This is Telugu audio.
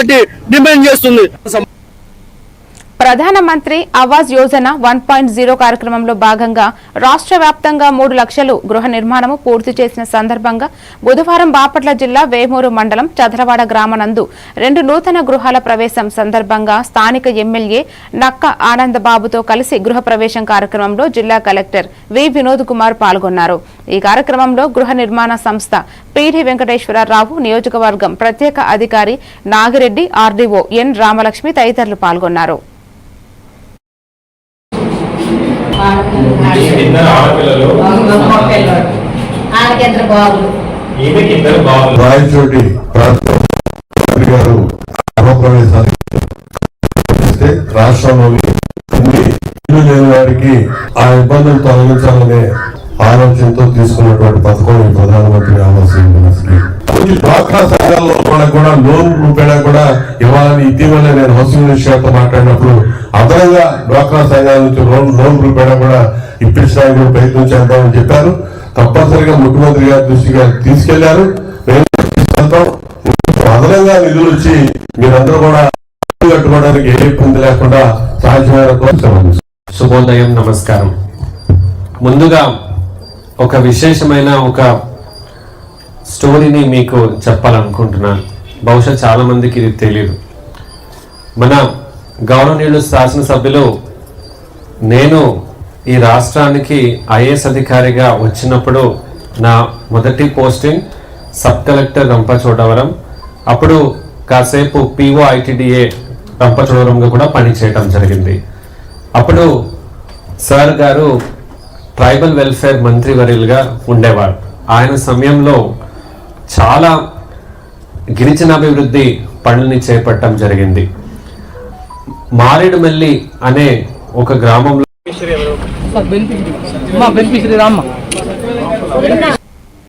పార్టీ డిమాండ్ చేస్తుంది. Pradhanmantri Awas Yojana one point zero కార్యక్రమంలో భాగంగా రాష్ట్ర వ్యాప్తంగా మూడు లక్షలు గృహ నిర్మాణము పూర్తి చేసిన సందర్భంగా బుధవారం బాపట్ల జిల్లా వేమూరు మండలం చదరవాడ గ్రామనందు రెండు నూతన గృహాల ప్రవేశం సందర్భంగా స్థానిక ఎమ్మెల్యే నక్క ఆనందబాబుతో కలిసి గృహ ప్రవేశం కార్యక్రమంలో జిల్లా కలెక్టర్ వి వినోద్ కుమార్ పాల్గొన్నారు. ఈ కార్యక్రమంలో గృహ నిర్మాణ సంస్థ పీడి వెంకటేశ్వరరావు నియోజకవర్గం ప్రత్యేక అధికారి నాగిరెడ్డి ఆర్డీఓ ఎన్. రామలక్ష్మి తదితరులు పాల్గొన్నారు. రాయచోటి ప్రాంతం మంత్రి గారు గృహప్రవేశానికి చేస్తే రాష్ట్రంలోని అన్ని ఇల్లు లేని వారికి ఆ ఇబ్బందులు తొలగించాలనే ఆలోచనతో తీసుకున్నటువంటి పథకం ఈ ప్రధానమంత్రి ఆవాస్ యోజన స్కీమ్ కొన్ని డ్వాక్రా సంఘాల్లో వాళ్ళకు కూడా లోన్ రూపేణా కూడా ఇవ్వాలని ఇటీవల నేను హౌసింగ్ మినిస్టర్తో మాట్లాడినప్పుడు అదనంగా డ్వాక్రా సంఘాల నుంచి లోన్ లోన్ రూపేణా కూడా ఇప్పించడానికి కూడా ప్రయత్నం చేద్దామని చెప్పారు. తప్పనిసరిగా ముఖ్యమంత్రి గారి దృష్టిగా తీసుకెళ్ళారు. అదనంగా నిధులు వచ్చి మీరందరూ కూడా కట్టుకోవడానికి ఏ ఇబ్బంది లేకుండా సాధ్యమైన శుభోదయం నమస్కారం. ముందుగా ఒక విశేషమైన ఒక స్టోరీని మీకు చెప్పాలనుకుంటున్నాను. బహుశా చాలామందికి ఇది తెలియదు మన గౌరవనీయులు శాసనసభ్యులు నేను ఈ రాష్ట్రానికి ఐఏఎస్ అధికారిగా వచ్చినప్పుడు నా మొదటి పోస్టింగ్ సబ్ కలెక్టర్ రంపచోడవరం. అప్పుడు కాసేపు పిఓ ఐటీడీఏ రంపచోడవరంగా కూడా పనిచేయడం జరిగింది. అప్పుడు సార్ గారు ట్రైబల్ వెల్ఫేర్ మంత్రివర్యులుగా ఉండేవారు. ఆయన సమయంలో చాలా గిరిజనాభివృద్ధి పనుల్ని చేపట్టడం జరిగింది. మారేడుమల్లి అనే ఒక గ్రామంలో మా బెనిఫిషరీ రామ్మ